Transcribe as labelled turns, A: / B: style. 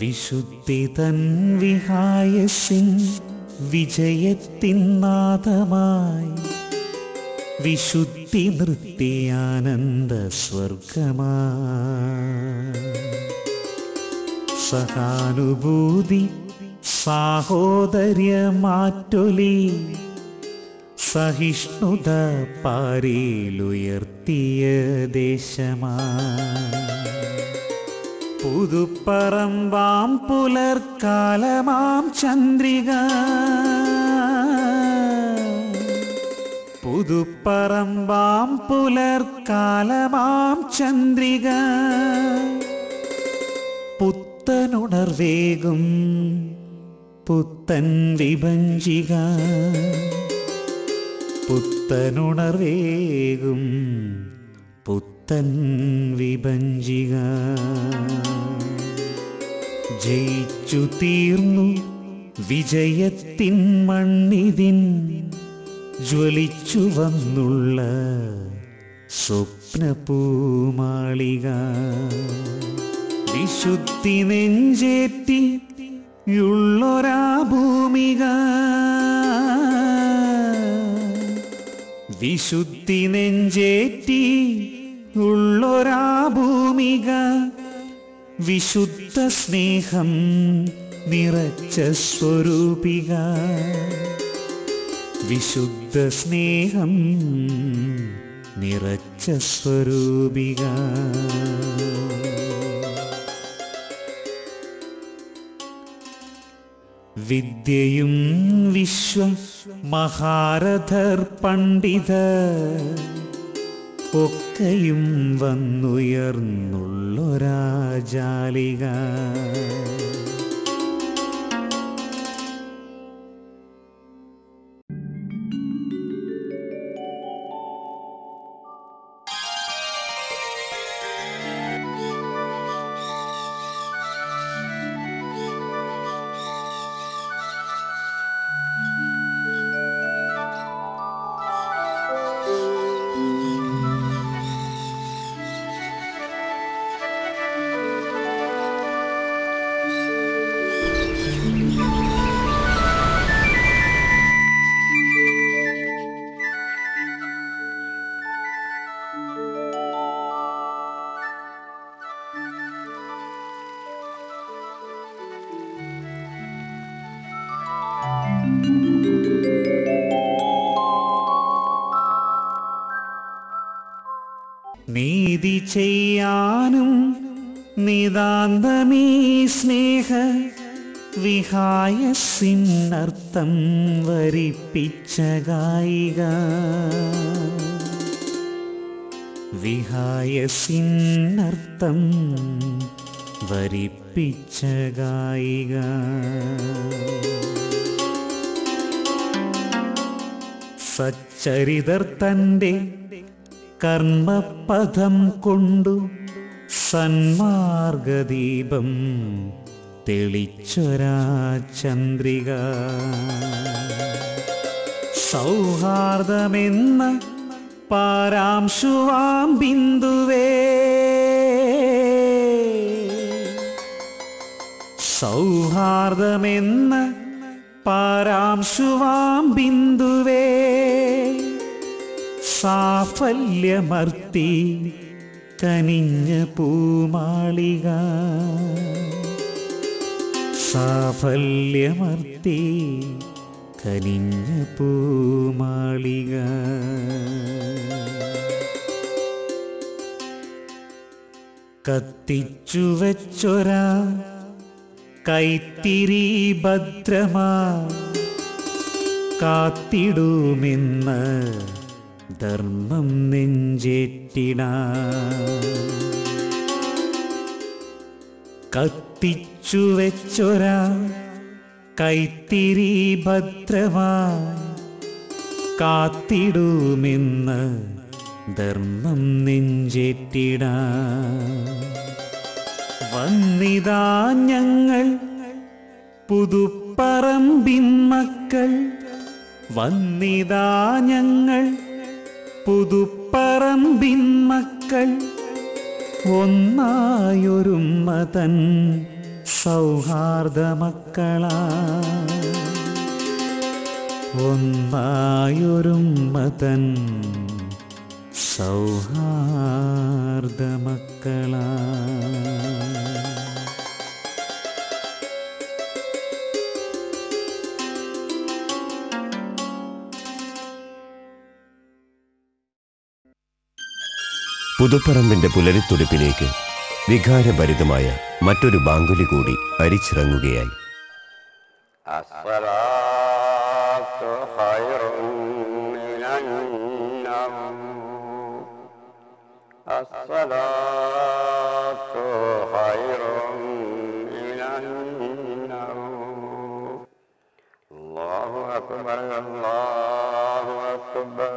A: വിശുദ്ധി തൻ വിഹായസിൻ വിജയത്തിൻ നാഥമായി. വിശുദ്ധി നൃത്തിയാനന്ദ സ്വർഗമാ സഹാനുഭൂതി സാഹോദര്യമാറ്റൊലി സഹിഷ്ണുത പാരിലുയർത്തിയ ദേശമാ புது பரம்பாம் புலர்காலமாம் சந்திரிகா. புது பரம்பாம் புலர்காலமாம் சந்திரிகா. புத்தனுணர்வேகும் புத்தன் விபஞ்சிக. புத்தனுணர்வேகும் പുത്തൻ വിഭഞ്ചിക ജയിച്ചു തീർന്നു വിജയത്തിൻ മണ്ണിതിൻ. ജ്വലിച്ചു വന്നുള്ള സ്വപ്നപൂമാളിക. വിശുദ്ധി നെഞ്ചേറ്റി ഉള്ളൊരാ ഭൂമിക. വിശുദ്ധി നെഞ്ചേറ്റി ഉള്ളൊരാ ഭൂമിക വിശുദ്ധ സ്നേഹം നിറച്ച സ്വരൂപിക. വിശുദ്ധ സ്നേഹം നിറച്ച സ്വരൂപിക. വിദ്യയും വിശ്വ മഹാരഥർ പണ്ഡിത ഒക്കെയും വന്നുയർന്നുള്ളൊരാജാലിക നീതി ചെയ്യാനും നിതാന്തമീ സ്നേഹ വിഹായസിന്നർത്ഥം വരിപ്പിച്ച ഗായിക. വിഹായസിന്നർത്ഥം വരിപ്പിച്ച ഗായിക. സച്ചരിതർ തന്റെ കർമ്മപഥം കൊണ്ടു സന്മാർഗദീപം തെളിച്ചൊരാ ചന്ദ്രിക. സൗഹാർദ്ദമെന്ന പാരാംശുവാം ബിന്ദുവേ. സൗഹാർദ്ദമെന്ന പാരാംശുവാം ബിന്ദുവേ. സാഫല്യമർത്തി കനിഞ്ഞ പൂമാളിക. സാഫല്യമർത്തി കനിഞ്ഞ പൂമാളിക. കത്തിച്ചു വെച്ചൊരാ കൈത്തിരി ഭദ്രമാ കാത്തിടുമെന്ന് ധർമ്മം നെഞ്ചേറ്റിട. കത്തിച്ചു വെച്ചൊരാ കൈത്തിരി ഭദ്രമായി കാത്തിടുമെന്ന് ധർമ്മം നെഞ്ചേറ്റിട. വന്നിതാ ഞങ്ങൾ പുതുപ്പറമ്പിൻ മക്കൾ. വന്നിതാ ഞങ്ങൾ പുതുപ്പറമ്പിൻ മക്കൾ ഒന്നായൊരുമ്മ തൻ സൗഹാർദ്ദ മക്കളാ ഒന്നായൊരുമ്മതൻ സൗഹാർദ്ദ മക്കളാ
B: പുതുപ്പറമ്പിന്റെ പുലരിത്തുടിപ്പിലേക്ക് വികാരഭരിതമായ മറ്റൊരു ബാങ്കുലി കൂടി അരിച്ചിറങ്ങുകയായി.
C: അക്ബർ അല്ലാഹു അക്ബർ.